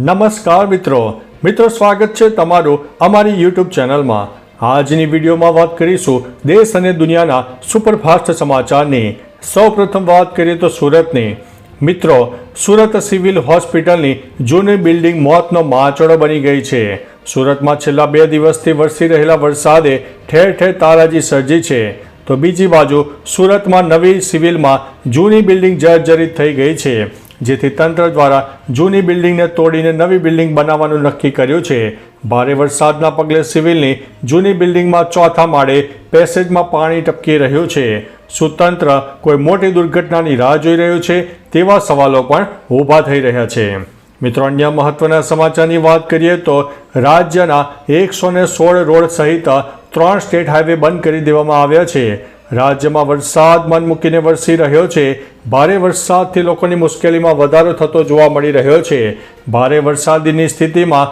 નમસ્કાર મિત્રો. મિત્રો, સ્વાગત છે તમારું અમારી યુટ્યુબ ચેનલમાં. આજની વિડીયોમાં વાત કરીશું દેશ અને દુનિયાના સુપરફાસ્ટ સમાચારની. સૌપ્રથમ વાત કરીએ તો સુરતની. મિત્રો, સુરત સિવિલ હોસ્પિટલની જૂની બિલ્ડિંગ મોતનો માચડો બની ગઈ છે. સુરતમાં છેલ્લા બે દિવસથી વરસી રહેલા વરસાદે ઠેર ઠેર તારાજી સર્જી છે. તો બીજી બાજુ સુરતમાં નવી સિવિલમાં જૂની બિલ્ડિંગ જર્જરિત થઈ ગઈ છે. જેથી તંત્ર દ્વારા જૂની બિલ્ડિંગને તોડીને નવી બિલ્ડિંગ બનાવવાનું નક્કી કર્યું છે. ભારે વરસાદના પગલે સિવિલની જૂની બિલ્ડિંગમાં ચોથા માળે પેસેજમાં પાણી ટપકી રહ્યું છે. શું તંત્ર કોઈ મોટી દુર્ઘટનાની રાહ જોઈ રહ્યું છે તેવા સવાલો પણ ઊભા થઈ રહ્યા છે. મિત્રો, અન્ય મહત્વના સમાચારની વાત કરીએ તો રાજ્યના એકસો સોળ રોડ સહિત ત્રણ સ્ટેટ હાઈવે બંધ કરી દેવામાં આવ્યા છે. રાજ્યમાં વરસાદ મન મૂકીને વરસી રહ્યો છે. ભારે વરસાદથી લોકોની મુશ્કેલીમાં વધારો થતો જોવા મળી રહ્યો છે. ભારે વરસાદની સ્થિતિમાં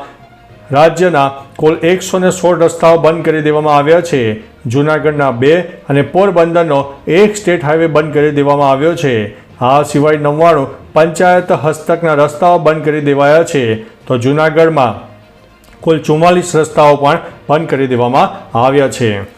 રાજ્યના કુલ એકસો ને સોળ રસ્તાઓ બંધ કરી દેવામાં આવ્યા છે. જૂનાગઢના બે અને પોરબંદરનો એક સ્ટેટ હાઈવે બંધ કરી દેવામાં આવ્યો છે. આ સિવાય નવ્વાણું પંચાયત હસ્તકના રસ્તાઓ બંધ કરી દેવાયા છે. તો જૂનાગઢમાં કુલ ચુમ્માલીસ રસ્તાઓ પણ બંધ કરી દેવામાં આવ્યા છે.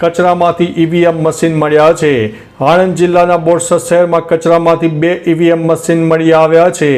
કચરામાંથી ઈવીએમ મશીન મળ્યા છે. આણંદ જિલ્લાના બોરસદ શહેરમાં કચરામાંથી બે ઈવીએમ મશીન મળી આવ્યા છે.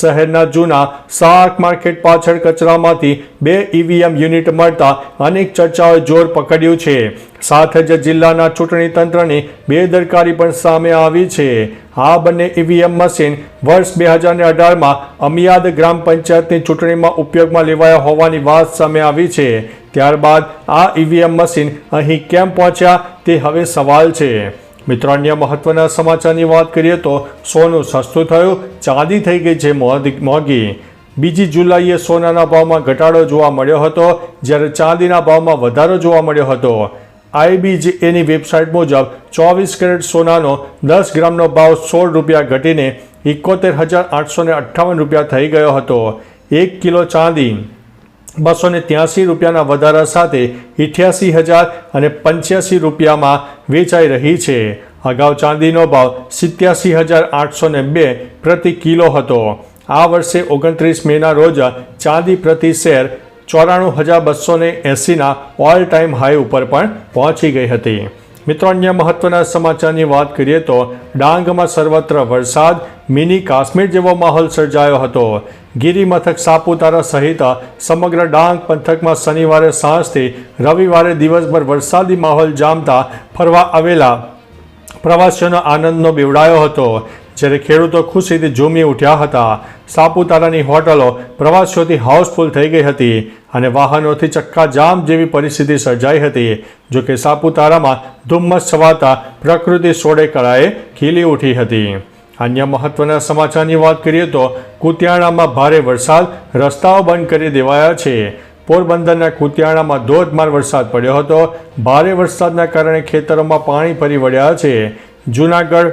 શહેરના જૂના શાક માર્કેટ પાછળ કચરામાંથી બે ઈવીએમ યુનિટ મળતા અનેક ચર્ચાઓએ જોર પકડ્યું છે. સાથે જ જિલ્લાના ચૂંટણી તંત્રની બેદરકારી પણ સામે આવી છે. આ બંને ઈવીએમ મશીન વર્ષ બે હજાર અઢારમાં અમિયાદ ગ્રામ પંચાયતની ચૂંટણીમાં ઉપયોગમાં લેવાયા હોવાની વાત સામે આવી છે. ત્યારબાદ આ ઈવીએમ મશીન અહીં કેમ પહોંચ્યા તે હવે સવાલ છે. મિત્રો, અન્ય મહત્વના સમાચારની વાત કરીએ તો સોનું સસ્તું થયું, ચાંદી થઈ ગઈ છે મોંઘી- બીજી જુલાઈએ સોનાના ભાવમાં ઘટાડો જોવા મળ્યો હતો, જ્યારે ચાંદીના ભાવમાં વધારો જોવા મળ્યો હતો. આઈબીજેએની વેબસાઇટ મુજબ ચોવીસ કેરેટ સોનાનો દસ ગ્રામનો ભાવ સોળ રૂપિયા ઘટીને એકોતેર હજાર આઠસો અઠ્ઠાવન રૂપિયા થઈ ગયો હતો. એક કિલો ચાંદી બસો ને ત્યાસી રૂપિયાના વધારા સાથે ઇઠ્યાસી હજાર અને પંચ્યાસી રૂપિયામાં વેચાઈ રહી છે. અગાઉ ચાંદીનો ભાવ સિત્યાસી હજાર આઠસો ને બે પ્રતિ કિલો હતો. આ વર્ષે ઓગણત્રીસ મેના રોજ ચાંદી પ્રતિ શેર ચોરાણું હજાર બસો ને એંસીના ઓલ ટાઈમ હાઈ ઉપર પણ પહોંચી ગઈ હતી. મિત્રો, અન્ય મહત્વના સમાચારની વાત કરીએ તો ડાંગમાં સર્વત્ર વરસાદ, મિની કાશ્મીર જેવો માહોલ સર્જાયો હતો. ગિરિમથક સાપુતારા સહિત સમગ્ર ડાંગ પંથકમાં શનિવારે સાંજથી રવિવારે દિવસભર વરસાદી માહોલ જામતા ફરવા આવેલા પ્રવાસીઓનો આનંદનો બેવડાયો હતો. જ્યારે ખેડૂતો ખુશીથી ઝૂમી ઉઠ્યા હતા, સાપુતારાની હોટલો પ્રવાસીઓથી હાઉસફુલ થઈ ગઈ હતી અને વાહનોથી ચક્કાજામ જેવી પરિસ્થિતિ સર્જાઈ હતી જોકે સાપુતારામાં ધુમ્મસ છવાતા પ્રકૃતિ સોડે કળાએ ખીલી ઉઠી હતી. અન્ય મહત્વના સમાચારની વાત કરીએ તો, કુતિયાણામાં ભારે વરસાદ, રસ્તાઓ બંધ કરી દેવાયા છે. પોરબંદરના કુતિયાણામાં ધોધમાર વરસાદ પડ્યો હતો. ભારે વરસાદના કારણે ખેતરોમાં પાણી ફરી વળ્યા છે. જૂનાગઢ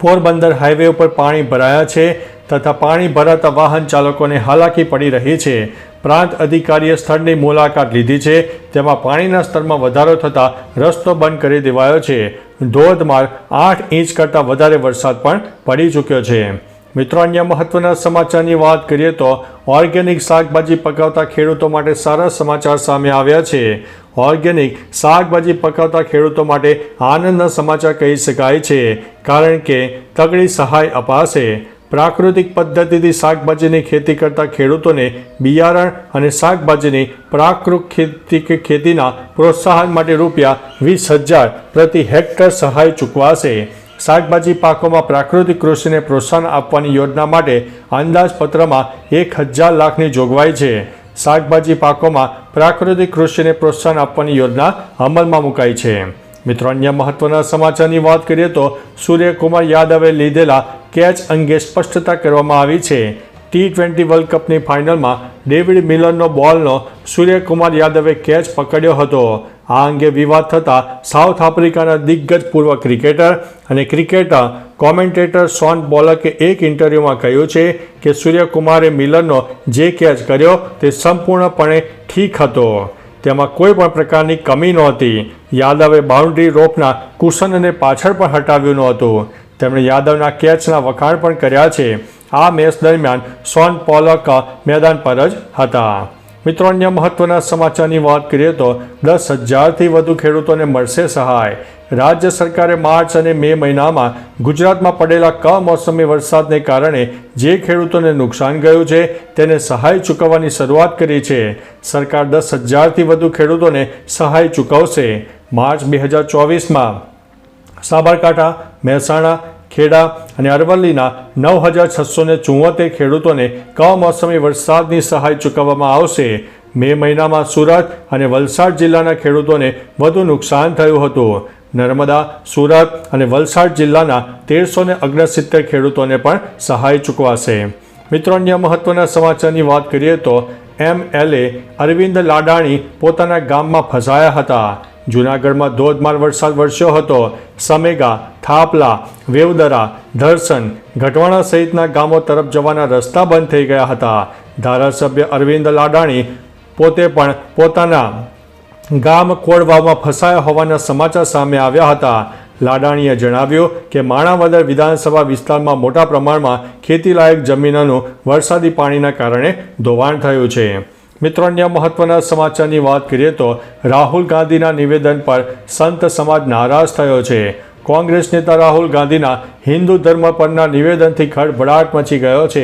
પોરબંદર હાઈવે ઉપર પાણી ભરાયા છે તથા પાણી ભરાતા વાહન ચાલકોને હાલાકી પડી રહી છે. પ્રાંત અધિકારીએ સ્થળની મુલાકાત લીધી છે. તેમાં પાણીના સ્તરમાં વધારો થતાં રસ્તો બંધ કરી દેવાયો છે. ધોધમાર આઠ ઇંચ કરતાં વધારે વરસાદ પણ પડી ચૂક્યો છે. મિત્રો, અન્ય મહત્વના સમાચારની વાત કરીએ તો ઓર્ગેનિક શાકભાજી પકાવતા ખેડૂતો માટે સારા સમાચાર સામે આવ્યા છે. ઓર્ગેનિક શાકભાજી પકાવતા ખેડૂતો માટે આનંદના સમાચાર કહી શકાય છે, કારણ કે તગડી સહાય અપાશે. પ્રાકૃતિક પદ્ધતિથી શાકભાજીની ખેતી કરતા ખેડૂતોને બિયારણ અને શાકભાજીની પ્રાકૃતિક ખેતીના પ્રોત્સાહન માટે રૂપિયા વીસ હજાર પ્રતિ હેક્ટર સહાય ચૂકવાશે. શાકભાજી પાકોમાં પ્રાકૃતિક કૃષિને પ્રોત્સાહન આપવાની યોજના માટે અંદાજપત્રમાં એક હજાર લાખની જોગવાઈ છે. શાકભાજી પાકોમાં પ્રાકૃતિક કૃષિને પ્રોત્સાહન આપવાની યોજના અમલમાં મુકાઈ છે. મિત્રો, અન્ય મહત્વના સમાચારની વાત કરીએ તો સૂર્યકુમાર યાદવે લીધેલા કેચ અંગે સ્પષ્ટતા કરવામાં આવી છે. ટી ટ્વેન્ટી વર્લ્ડ કપની ફાઇનલમાં ડેવિડ મિલરનો બોલનો સૂર્યકુમાર યાદવે કેચ પકડ્યો હતો. આ અંગે વિવાદ થતાં સાઉથ આફ્રિકાના દિગ્ગજ પૂર્વ ક્રિકેટર અને ક્રિકેટર કોમેન્ટેટર સોન બોલકે એક ઇન્ટરવ્યૂમાં કહ્યું છે કે સૂર્યકુમારે મિલનનો જે કેચ કર્યો તે સંપૂર્ણપણે ઠીક હતો. તેમાં કોઈ પણ પ્રકારની કમી નહોતી. યાદવે બાઉન્ડ્રી રોપના કુશનને પાછળ પણ હટાવ્યું નહોતું. તેમણે યાદવના કેચના વખાણ પણ કર્યા છે. આ મેચ દરમિયાન સોન પોલક મેદાન પર જ હતા. મિત્રો, અન્ય મહત્વના સમાચારની વાત કરીએ તો દસ હજારથી વધુ ખેડૂતોને મળશે સહાય. રાજ્ય સરકારે માર્ચ અને મે મહિનામાં ગુજરાતમાં પડેલા કમોસમી વરસાદને કારણે જે ખેડૂતોને નુકસાન ગયું છે, તેને સહાય ચૂકવવાની શરૂઆત કરી છે. સરકાર દસ હજારથી વધુ ખેડૂતોને સહાય ચૂકવશે. માર્ચ બે હજાર ચોવીસમાં સાબરકાંઠા, મહેસાણા ખેડા અને અરવલ્લીના નવ હજાર છસો ને ચુંવોતેર ખેડૂતોને કમોસમી વરસાદની સહાય ચૂકવવામાં આવશે. મે મહિનામાં સુરત અને વલસાડ જિલ્લાના ખેડૂતોને વધુ નુકસાન થયું હતું. નર્મદા, સુરત અને વલસાડ જિલ્લાના તેરસો ને ઓગણસિત્તેર ખેડૂતોને પણ સહાય ચૂકવાશે. મિત્રો, અન્ય મહત્વના સમાચારની વાત કરીએ તો એમએલએ અરવિંદ લાડાણી પોતાના ગામમાં ફસાયા હતા. જૂનાગઢમાં ધોધમાર વરસાદ વરસ્યો હતો. સમેગા, થાપલા, વેવદરા, ધરસન, ઘટવાણા સહિતના ગામો તરફ જવાના રસ્તા બંધ થઈ ગયા હતા. ધારાસભ્ય અરવિંદ લાડાણી પોતે પણ પોતાના ગામ કોળવાવમાં ફસાયા હોવાના સમાચાર સામે આવ્યા હતા. લાડાણીએ જણાવ્યું કે માણાવદર વિધાનસભા વિસ્તારમાં મોટા પ્રમાણમાં ખેતીલાયક જમીનોનું વરસાદી પાણીના કારણે ધોવાણ થયું છે. મિત્રો, અન્ય મહત્વના સમાચારની વાત કરીએ તો રાહુલ ગાંધીના નિવેદન પર સંત સમાજ નારાજ થયો છે. કોંગ્રેસ નેતા રાહુલ ગાંધીના હિન્દુ ધર્મ પરના નિવેદનથી ખળભળાટ મચી ગયો છે.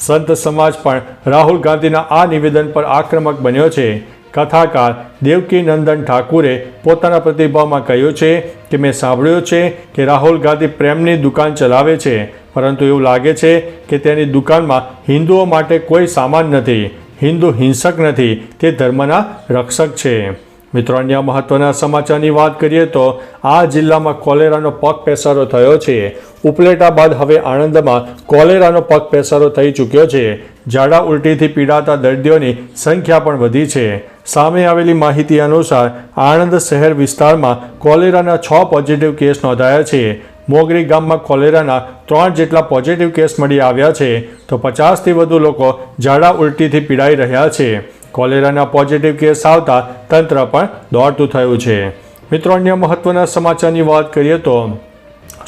સંત સમાજ પણ રાહુલ ગાંધીના આ નિવેદન પર આક્રમક બન્યો છે. કથાકાર દેવકી નંદન ઠાકુરે પોતાના પ્રતિભાવમાં કહ્યું છે કે, મેં સાંભળ્યું છે કે રાહુલ ગાંધી પ્રેમની દુકાન ચલાવે છે, પરંતુ એવું લાગે છે કે તેની દુકાનમાં હિન્દુઓ માટે કોઈ સામાન નથી. હિન્દુ હિંસક નથી, તે ધર્મના રક્ષક છે. મિત્રો, અન્ય મહત્વના સમાચારની વાત કરીએ તો આ જિલ્લામાં કોલેરાનો પગ પેસારો થયો છે. ઉપલેટા બાદ હવે આણંદમાં કોલેરાનો પગ પેસારો થઈ ચૂક્યો છે. ઝાડા ઉલટીથી પીડાતા દર્દીઓની સંખ્યા પણ વધી છે. સામે આવેલી માહિતી અનુસાર, આણંદ શહેર વિસ્તારમાં કોલેરાના છ પોઝિટિવ કેસ નોંધાયા છે. મોગરી ગામમાં કોલેરાના ત્રણ જેટલા પોઝિટિવ કેસ મળી આવ્યા છે, તો પચાસથી વધુ લોકો ઝાડા ઉલટીથી પીડાઈ રહ્યા છે. કોલેરાના પોઝિટિવ કેસ આવતા તંત્ર પણ દોડતું થયું છે. મિત્રો, અન્ય મહત્વના સમાચારની વાત કરીએ તો,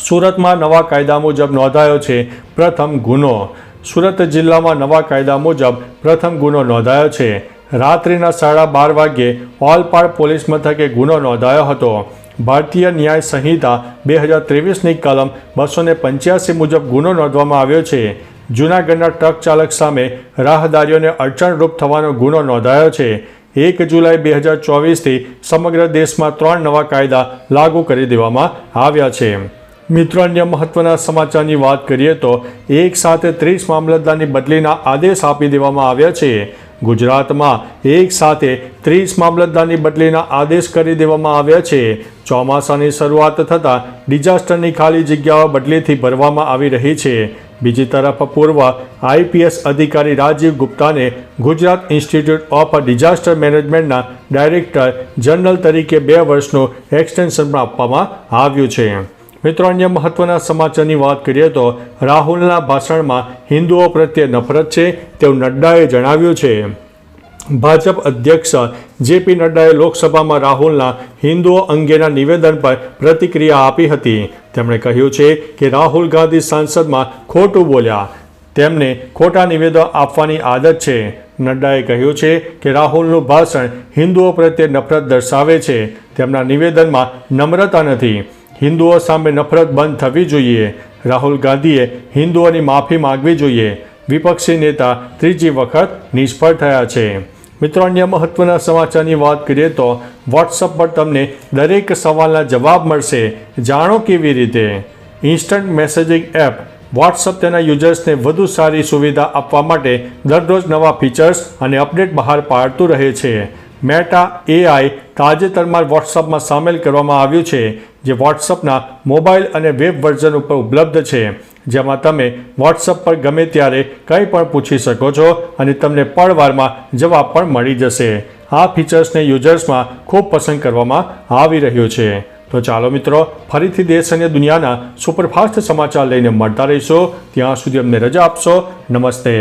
સુરતમાં નવા કાયદા મુજબ નોંધાયો છે પ્રથમ ગુનો. સુરત જિલ્લામાં નવા કાયદા મુજબ પ્રથમ ગુનો નોંધાયો છે. રાત્રિના સાડા બાર વાગ્યે ઓલપાડ પોલીસ મથકે ગુનો નોંધાયો હતો. ભારતીય ન્યાય સંહિતા બે હજાર ત્રેવીસની કલમ બસો ને પંચ્યાસી મુજબ ગુનો નોંધવામાં આવ્યો છે. જૂનાગઢના ટ્રક ચાલક સામે રાહદારીઓને અડચણરૂપ થવાનો ગુનો નોંધાયો છે. એક જુલાઈ બે હજાર ચોવીસથી સમગ્ર દેશમાં ત્રણ નવા કાયદા લાગુ કરી દેવામાં આવ્યા છે. મિત્રો, અન્ય મહત્વના સમાચારની વાત કરીએ તો એક સાથે ત્રીસ મામલતદારની બદલીના આદેશ આપી દેવામાં આવ્યા છે. ગુજરાતમાં એક સાથે ત્રીસ મામલતદારની બદલીના આદેશ કરી દેવામાં આવ્યા છે. ચોમાસાની શરૂઆત થતાં ડિઝાસ્ટરની ખાલી જગ્યાઓ બદલીથી ભરવામાં આવી રહી છે. બીજી તરફ પૂર્વ આઈપીએસ અધિકારી રાજીવ ગુપ્તાને ગુજરાત ઇન્સ્ટિટ્યૂટ ઓફ ડિઝાસ્ટર મેનેજમેન્ટના ડાયરેક્ટર જનરલ તરીકે બે વર્ષનું એક્સટેન્શન આપવામાં આવ્યું છે. મિત્રો, અન્ય મહત્વના સમાચારની વાત કરીએ તો રાહુલના ભાષણમાં હિન્દુઓ પ્રત્યે નફરત છે તેવું નડ્ડાએ જણાવ્યું છે. ભાજપ અધ્યક્ષ જેપી નડ્ડાએ લોકસભામાં રાહુલના હિન્દુઓ અંગેના નિવેદન પર પ્રતિક્રિયા આપી હતી. તેમણે કહ્યું છે કે રાહુલ ગાંધી સાંસદમાં ખોટું બોલ્યા. તેમને ખોટા નિવેદન આપવાની આદત છે. નડ્ડાએ કહ્યું છે કે રાહુલનું ભાષણ હિન્દુઓ પ્રત્યે નફરત દર્શાવે છે. તેમના નિવેદનમાં નમ્રતા નથી. હિન્દુઓ સામે નફરત બંધ થવી જોઈએ. રાહુલ ગાંધીએ હિન્દુઓની માફી માંગવી જોઈએ. વિપક્ષી નેતા ત્રીજી વખત નિષ્ફળ થયા છે. મિત્રો, અન્ય મહત્વના સમાચારની વાત કરીએ તો વોટ્સઅપ પર તમને દરેક સવાલના જવાબ મળશે. જાણો કેવી રીતે? ઇન્સ્ટન્ટ મેસેજિંગ એપ વોટ્સઅપ તેના યુઝર્સને વધુ સારી સુવિધા આપવા માટે દરરોજ નવા ફીચર્સ અને અપડેટ બહાર પાડતું રહે છે. મેટા એઆઈ તાજેતરમાં વોટ્સઅપમાં સામેલ કરવામાં આવ્યું છે, જે વોટ્સઅપના મોબાઈલ અને વેબ વર્ઝન ઉપર ઉપલબ્ધ છે, જેમાં તમે વોટ્સઅપ પર ગમે ત્યારે કંઈ પણ પૂછી શકો છો અને તમને પળવારમાં જવાબ પણ મળી જશે. આ ફીચર્સને યુઝર્સમાં ખૂબ પસંદ કરવામાં આવી રહ્યું છે. તો ચાલો મિત્રો, ફરીથી દેશ અને દુનિયાના સુપરફાસ્ટ સમાચાર લઈને મળતા રહીશો. ત્યાં સુધી અમને રજા આપશો. નમસ્તે.